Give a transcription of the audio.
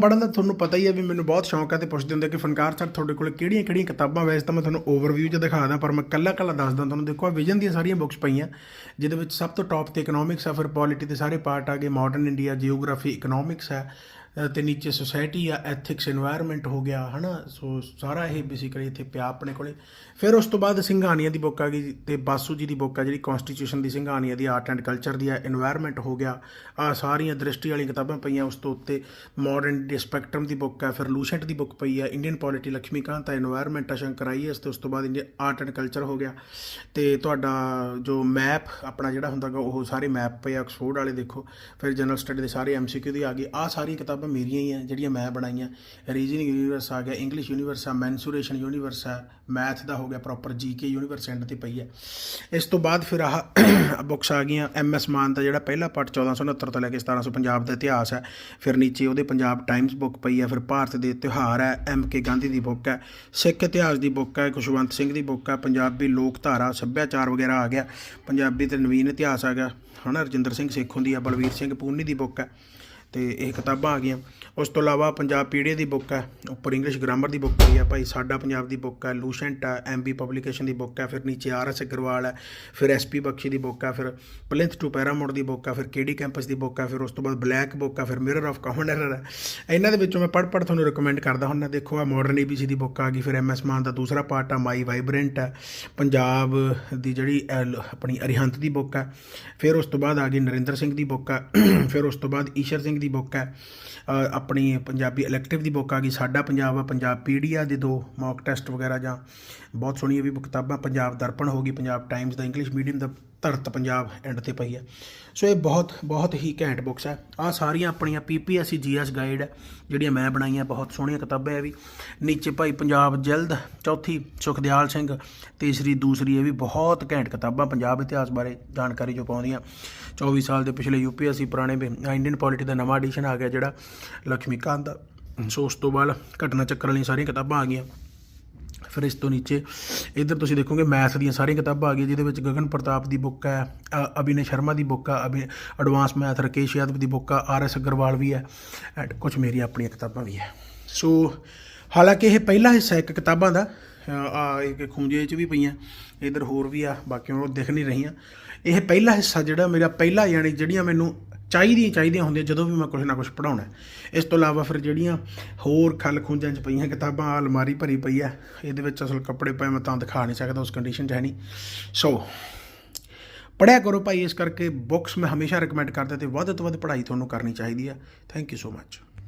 ਪੜ੍ਹਨ ਦਾ ਤੁਹਾਨੂੰ ਪਤਾ ਹੀ ਹੈ ਵੀ ਮੈਨੂੰ ਬਹੁਤ ਸ਼ੌਂਕ ਹੈ ਤੇ ਪੁੱਛਦੇ ਹੁੰਦੇ ਕਿ ਫਨਕਾਰ ਸਰ ਤੁਹਾਡੇ ਕੋਲ ਕਿਹੜੀਆਂ ਕਿਹੜੀਆਂ ਕਿਤਾਬਾਂ ਵੈਸੇ ਤਾਂ ਮੈਂ ਤੁਹਾਨੂੰ ਓਵਰਵਿਊ 'ਚ ਦਿਖਾਦਾ ਪਰ ਮੈਂ ਕੱਲਾ ਕੱਲਾ ਦੱਸਦਾ ਤੁਹਾਨੂੰ, ਦੇਖੋ ਆ ਵਿਜ਼ਨ ਦੀਆਂ ਸਾਰੀਆਂ ਬੁੱਕਸ ਪਈਆਂ, ਜਿਹਦੇ ਵਿੱਚ ਸਭ ਤੋਂ ਟੌਪ ਤੇ ਇਕਨੋਮਿਕਸ ਆ, ਫਿਰ ਪੋਲਿਟੀ ਦੇ ਸਾਰੇ ਪਾਰਟ ਆ ਗਏ ਮਾਡਰਨ ਇੰਡੀਆ ਜੀਓਗ੍ਰਾਫੀ ਇਕਨੋਮਿਕਸ ਹੈ ਤੇ ਨੀਚੇ ਸੋਸਾਇਟੀ ਆ ਐਥਿਕਸ এনवायरमेंट ਹੋ ਗਿਆ, ਹਨਾ? ਸੋ ਸਾਰਾ ਇਹ ਬੇਸਿਕਲੀ ਇੱਥੇ ਪਿਆ ਆਪਣੇ ਕੋਲੇ। ਫਿਰ ਉਸ ਤੋਂ ਬਾਅਦ ਸਿੰਘਾਨੀਆਂ ਦੀ ਬੁੱਕ ਆ ਗਈ ਤੇ ਬਾਸੂ ਜੀ ਦੀ ਬੁੱਕ ਆ, ਜਿਹੜੀ ਕਨਸਟੀਟਿਊਸ਼ਨ ਦੀ ਸਿੰਘਾਨੀਆਂ ਦੀ ਆਰਟ ਐਂਡ ਕਲਚਰ ਦੀ ਆ এনवायरमेंट ਹੋ ਗਿਆ। ਆ ਸਾਰੀਆਂ ਦ੍ਰਿਸ਼ਟੀ ਵਾਲੀਆਂ ਕਿਤਾਬਾਂ ਪਈਆਂ ਉਸ ਤੋਂ ਉੱਤੇ। ਮਾਡਰਨ ਡਿਸਪੈਕਟਰਮ ਦੀ ਬੁੱਕ ਆ, ਫਿਰ ਲੂਸ਼ੈਂਟ ਦੀ ਬੁੱਕ ਪਈ ਆ ਇੰਡੀਅਨ ਪੋਲਿਟੀ ਲక్ష్ਮੀਕਾਂਤ ਆ এনवायरमेंट ਆ ਸ਼ੰਕਰ ਇਸ ਤੇ ਉਸ ਤੋਂ ਬਾਅਦ ਇੰਡੀਆ ਆਰਟ ਐਂਡ ਕਲਚਰ ਹੋ ਗਿਆ। ਤੇ ਤੁਹਾਡਾ ਜੋ ਮੈਪ ਆਪਣਾ ਜਿਹੜਾ ਹੁੰਦਾਗਾ ਉਹ ਸਾਰੇ ਮੈਪ ਪਏ ਆ ਆਕਸਫੋਰਡ ਵਾਲੇ ਦੇਖੋ। ਫਿਰ ਜਨਰਲ ਸਟੱਡੀ ਦੇ ਸਾਰੇ ਐਮਸੀਕਿਊ ਦੀ ਆ ਗਈ। ਆ ਸਾਰੀਆਂ ਕਿਤਾਬਾਂ ਮੇਰੀਆਂ ਹੀ ਆ, ਜਿਹੜੀਆਂ ਮੈਂ ਬਣਾਈਆਂ। ਰੀਜਨਿੰਗ ਯੂਨੀਵਰਸ ਆ ਗਿਆ ਇੰਗਲਿਸ਼ ਯੂਨੀਵਰਸ ਆ ਮੈਂਸੂਰੇਸ਼ਨ ਯੂਨੀਵਰਸ ਆ ਮੈਥ ਦਾ ਹੋ ਗਿਆ ਪ੍ਰੋਪਰ ਜੀਕੇ ਯੂਨੀਵਰਸ ਐਂਡ ਤੇ ਪਈ ਹੈ ਇਸ ਤੋਂ ਬਾਅਦ ਫਿਰ ਆਹ ਬੁੱਕਸ ਆ ਗਈਆਂ ਐਮਐਸ ਮਾਨ ਦਾ ਜਿਹੜਾ ਪਹਿਲਾ ਪਾਰਟ 1469 ਤੋਂ ਲੈ ਕੇ 1700 ਪੰਜਾਬ ਦਾ ਇਤਿਹਾਸ ਹੈ। ਫਿਰ ਨੀਚੇ ਉਹਦੇ ਪੰਜਾਬ ਟਾਈਮਸ ਬੁੱਕ ਪਈ ਹੈ ਫਿਰ ਭਾਰਤ ਦੇ ਤਿਉਹਾਰ ਹੈ ਐਮ ਕੇ ਗਾਂਧੀ ਦੀ ਬੁੱਕ ਹੈ ਸਿੱਖ ਇਤਿਹਾਸ ਦੀ ਬੁੱਕ ਹੈ ਖੁਸ਼ਵੰਤ ਸਿੰਘ ਦੀ ਬੁੱਕ ਹੈ, ਪੰਜਾਬੀ ਲੋਕ ਧਾਰਾ ਸੱਭਿਆਚਾਰ ਵਗੈਰਾ ਆ ਗਿਆ, ਪੰਜਾਬੀ ਤੇ ਨਵੀਨ ਇਤਿਹਾਸ ਆ ਗਿਆ। ਹਨਾ, ਰਜਿੰਦਰ ਸਿੰਘ ਸੇਖੋਂ ਦੀ ਆ, ਬਲਵੀਰ ਸਿੰਘ ਪੂਨੀ ਦੀ ਬੁੱਕ ਹੈ। ਤੇ ਇਹ ਕਿਤਾਬਾਂ ਆ ਗਈਆਂ ਉਸ ਤੋਂ ਇਲਾਵਾ ਪੰਜਾਬ ਪੀਡੀਏ ਦੀ ਬੁੱਕ ਹੈ ਉੱਪਰ ਇੰਗਲਿਸ਼ ਗ੍ਰਾਮਰ ਦੀ ਬੁੱਕ ਆਈ ਆ ਭਾਈ ਸਾਡਾ ਪੰਜਾਬ ਦੀ ਬੁੱਕ ਹੈ ਲੂਸੈਂਟ ਹੈ ਐਮਬੀ ਪਬਲੀਕੇਸ਼ਨ ਦੀ ਬੁੱਕ ਹੈ ਫਿਰ ਨੀਚੇ ਆਰਐਸ ਅਗਰਵਾਲ ਹੈ ਫਿਰ ਐਸਪੀ ਬਖਸ਼ੀ ਦੀ ਬੁੱਕ ਹੈ ਫਿਰ ਪਲਿੰਥ ਟੂ ਪੈਰਾਮੋਡ ਦੀ ਬੁੱਕ ਹੈ ਫਿਰ ਕੇਡੀ ਕੈਂਪਸ ਦੀ ਬੁੱਕ ਹੈ ਫਿਰ ਉਸ ਤੋਂ ਬਾਅਦ ਬਲੈਕ ਬੁੱਕ ਹੈ ਫਿਰ ਮਿਰਰ ਆਫ ਕਾਮਨ ਐਰਰ ਹੈ ਇਹਨਾਂ ਦੇ ਵਿੱਚੋਂ ਮੈਂ ਪੜ੍ਹ ਪੜ੍ਹ ਤੁਹਾਨੂੰ ਰეკਮੈਂਡ ਕਰਦਾ ਹੁੰਦਾ ਦੇਖੋ ਆ ਮਾਡਰਨ ਏਬੀਸੀ ਦੀ ਬੁੱਕ ਆ ਗਈ ਫਿਰ ਐਮਐਸ ਮਾਨ ਦਾ ਦੂਸਰਾ ਪਾਰਟ ਆ ਮਾਈ ਵਾਈਬ੍ਰੈਂਟ ਹੈ ਪੰਜਾਬ ਦੀ ਜਿਹੜੀ ਆਪਣੀ ਅਰਿਹੰਤ ਦੀ ਬੁੱਕ ਹੈ ਫਿਰ ਉਸ ਤੋਂ ਬਾਅਦ ਆ ਗਈ ਨਰਿੰਦਰ ਸਿੰਘ ਦੀ ਬੁੱਕ ਹੈ ਫਿਰ ਉਸ ਤੋਂ ਬਾਅਦ ਈਸ਼ਰ ਸਿੰਘ ਦੀ ਬੁੱਕ ਹੈ। ਆਪਣੀ ਪੰਜਾਬੀ ਇਲੈਕਟਿਵ ਦੀ ਬੁੱਕ ਆ ਗਈ। ਸਾਡਾ ਪੰਜਾਬ ਆ, ਪੰਜਾਬ ਪੀਡੀਆ ਦੇ ਦੋ ਮੌਕ ਟੈਸਟ ਵਗੈਰਾ ਜਾਂ ਬਹੁਤ ਸੋਹਣੀਆਂ ਵੀ ਕਿਤਾਬਾਂ ਪੰਜਾਬ ਦਰਪਣ ਹੋ ਗਈ, ਪੰਜਾਬ ਟਾਈਮਸ ਦਾ ਇੰਗਲਿਸ਼ ਮੀਡੀਅਮ ਦਾ ਧਰਤ ਪੰਜਾਬ ਐਂਡ ਤੇ ਪਈ ਹੈ। ਸੋ ਇਹ ਬਹੁਤ ਬਹੁਤ ਹੀ ਘੈਂਟ ਬੁੱਕਸ ਹੈ। ਆ ਸਾਰੀਆਂ ਆਪਣੀਆਂ ਪੀਪੀਐਸਸੀ ਜੀਐਸ ਗਾਈਡ ਹੈ, ਜਿਹੜੀਆਂ ਮੈਂ ਬਣਾਈਆਂ, ਬਹੁਤ ਸੋਹਣੀਆਂ ਕਿਤਾਬਾਂ ਹੈ ਵੀ। ਨੀਚੇ ਭਾਈ ਪੰਜਾਬ ਜਲਦ, ਚੌਥੀ ਸੁਖਦਿਆਲ ਸਿੰਘ, ਤੀਸਰੀ ਦੂਸਰੀ, ਇਹ ਵੀ ਬਹੁਤ ਘੈਂਟ ਕਿਤਾਬਾਂ ਪੰਜਾਬ ਇਤਿਹਾਸ ਬਾਰੇ ਜਾਣਕਾਰੀ ਜੋ ਪਾਉਂਦੀਆਂ। 24 ਸਾਲ ਦੇ ਪਿਛਲੇ ਯੂਪੀਐਸਸੀ ਪੁਰਾਣੇ ਇੰਡੀਅਨ ਪੋਲਿਟੀ ਦਾ ਨਵਾਂ ਐਡੀਸ਼ਨ ਆ ਗਿਆ ਜਿਹੜਾ ਲక్ష్ਮੀਕਾਂਤ ਦਾ। ਸੋ ਉਸ ਤੋਂ ਬਾਅਦ ਘਟਨਾ ਚੱਕਰ ਵਾਲੀਆਂ ਸਾਰੀਆਂ ਕਿਤਾਬਾਂ ਆ ਗਈਆਂ। ਫਿਰ ਇਸ ਤੋਂ ਨੀਚੇ। ਇੱਧਰ ਤੁਸੀਂ ਦੇਖੋਗੇ ਮੈਥ ਦੀਆਂ ਸਾਰੀਆਂ ਕਿਤਾਬਾਂ ਆ ਗਈਆਂ, ਜਿਹਦੇ ਵਿੱਚ ਗਗਨ ਪ੍ਰਤਾਪ ਦੀ ਬੁੱਕ ਹੈ ਅਭਿਨੇ ਸ਼ਰਮਾ ਦੀ ਬੁੱਕ ਆ, ਅਭਿ ਐਡਵਾਂਸ ਮੈਥ ਰਕੇਸ਼ ਯਾਦਵ ਦੀ ਬੁੱਕ ਆ, ਆਰ ਐਸ ਅਗਰਵਾਲ ਵੀ ਹੈ ਐਂਡ ਕੁਝ ਮੇਰੀਆਂ ਆਪਣੀਆਂ ਕਿਤਾਬਾਂ ਵੀ ਹੈ। ਸੋ ਹਾਲਾਂਕਿ ਇਹ ਪਹਿਲਾ ਹਿੱਸਾ ਇੱਕ ਕਿਤਾਬਾਂ ਦਾ ਆ ਇੱਕ ਖੂੰਜੇ 'ਚ ਵੀ ਪਈਆਂ, ਇੱਧਰ ਹੋਰ ਵੀ ਆ, ਬਾਕੀ ਉਹ ਦਿਖ ਨਹੀਂ ਰਹੀਆਂ। ਇਹ ਪਹਿਲਾ ਹਿੱਸਾ ਜਿਹੜਾ ਮੇਰਾ ਪਹਿਲਾ, ਯਾਨੀ ਜਿਹੜੀਆਂ ਮੈਨੂੰ ਚਾਹੀਦੀਆਂ ਚਾਹੀਦੀਆਂ ਹੁੰਦੀਆਂ ਜਦੋਂ ਵੀ ਮੈਂ ਕੁਝ ਨਾ ਕੁਝ ਪੜਾਉਣਾ ਇਸ ਤੋਂ ਇਲਾਵਾ ਫਿਰ ਜਿਹੜੀਆਂ ਹੋਰ ਖਲ ਖੂੰਜਾਂ 'ਚ ਪਈਆਂ ਕਿਤਾਬਾਂ, ਅਲਮਾਰੀ ਭਰੀ ਪਈ ਆ ਇਹਦੇ ਵਿੱਚ ਅਸਲ ਕੱਪੜੇ ਪਏ, ਮੈਂ ਤਾਂ ਦਿਖਾ ਨਹੀਂ ਸਕਦਾ, ਉਸ ਕੰਡੀਸ਼ਨ 'ਚ ਹੈ ਨਹੀਂ। ਸੋ ਪੜਿਆ ਕਰੋ ਭਾਈ, ਇਸ ਕਰਕੇ ਬੁੱਕਸ ਮੈਂ ਹਮੇਸ਼ਾ ਰეკਮੈਂਡ ਕਰਦਾ ਤੇ ਵੱਧ ਤੋਂ ਵੱਧ ਪੜ੍ਹਾਈ ਤੁਹਾਨੂੰ ਕਰਨੀ ਚਾਹੀਦੀ ਆ ਥੈਂਕ ਯੂ ਸੋ ਮੱਚ